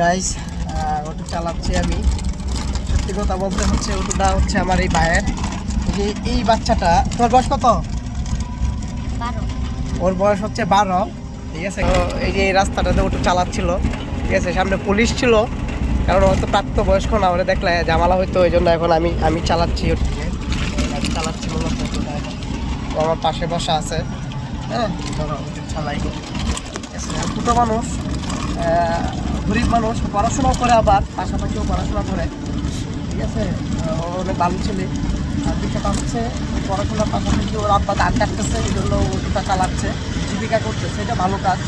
Guys auto চালাচ্ছি আমি। সত্যি কথা বলতে হচ্ছে অটোটা হচ্ছে আমার এই ভাইয়ের। যে এই বাচ্চাটা তোর বয়স কত? ওর বয়স হচ্ছে বারো ঠিক আছে? এই যে এই রাস্তাটাতে অটো চালাচ্ছিল ঠিক আছে? সামনে পুলিশ ছিল কারণ ও তো প্রাপ্ত বয়স্ক না ওরা দেখলে জামালা হইতো ওই জন্য এখন আমি আমি চালাচ্ছি ওটিকে আমি চালাচ্ছি মূলত ও আমার পাশে বসা আছে। হ্যাঁ ধরো চালাই। ঠিক আছে ছোটো মানুষ গরিব মানুষ পড়াশোনা করে আবার, পাশাপাশিও পড়াশোনা করে। ঠিক আছে? অনেক ভালো ছেলে। আর বিষয়টা হচ্ছে পড়াশোনার পাশাপাশি ওর আব্বা ধান কাটতেছে, এই জন্য ওটা চালাচ্ছে জীবিকা করতেছে এটা ভালো কাজ।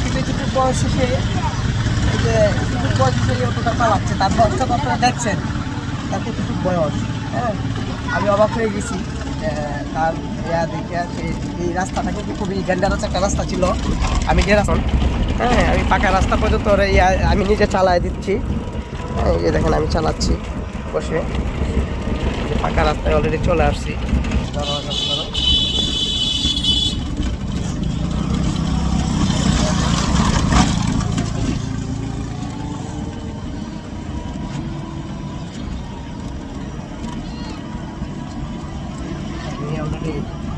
কিন্তু একটু বয়সে সে যে একটু বয়সে সে অটোটা চালাচ্ছে, তার বয়সটা তো আপনারা দেখছেন? তার কতটুকু বয়স হ্যাঁ? আমি অবাক হয়ে গেছি তার ইয়া দেখে এই রাস্তাটা কিন্তু খুবই ডেঞ্জারাস একটা রাস্তা ছিল। আমি যে রাস্তা হ্যাঁ আমি পাকা রাস্তা পর্যন্ত আমি নিজে চালায় দিচ্ছি। এই যে দেখেন, আমি চালাচ্ছি বসে। পাকা রাস্তায় অলরেডি চলে আসছি।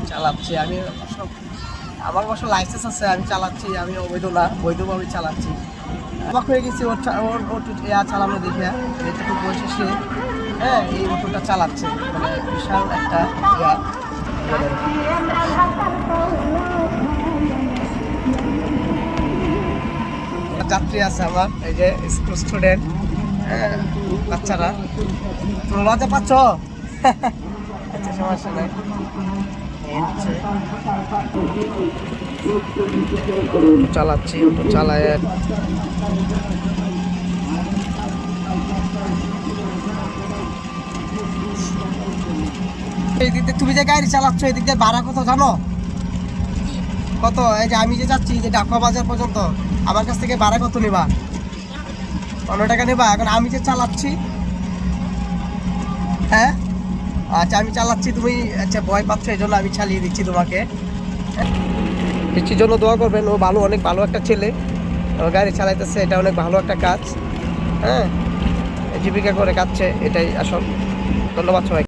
চালাচ্ছি, আমি অবশ্য আমার অবশ্য লাইসেন্স আছে, আমি চালাচ্ছি, আমি অবৈধ না বৈধভাবে চালাচ্ছি। অবাক হয়ে গেছি, ওর ওর ওর চালানো দেখে। যেটুকু বয়সে সে হ্যাঁ এই অটোটা চালাচ্ছে। মানে বিশাল একটা ইয়া। যাত্রী আছে আমার, এই যে স্কুল স্টুডেন্ট হ্যাঁ বাচ্চারা। তোমরা পাচ্ছ? আচ্ছা চালাচ্ছি, অটো চালায়। তুমি যে গাড়ি চালাচ্ছ, এই দিয়ে ভাড়া কত জানো? কত? এই যে আমি যে যাচ্ছি যে ডাকুয়া বাজার পর্যন্ত, আমার কাছ থেকে ভাড়া কত নেবা? পনেরো টাকা নেবা? এখন আমি যে চালাচ্ছি হ্যাঁ? আচ্ছা আমি চালাচ্ছি, তুমি আচ্ছা ভয় পাচ্ছ এই জন্য আমি চালিয়ে দিচ্ছি তোমাকে। পিচির জন্য দোয়া করবেন, ও ভালো, অনেক ভালো একটা ছেলে। গাড়ি চালাইতেছে, এটা অনেক ভালো একটা কাজ। হ্যাঁ জীবিকা করে কাটছে, এটাই আসল। ধন্যবাদ সবাই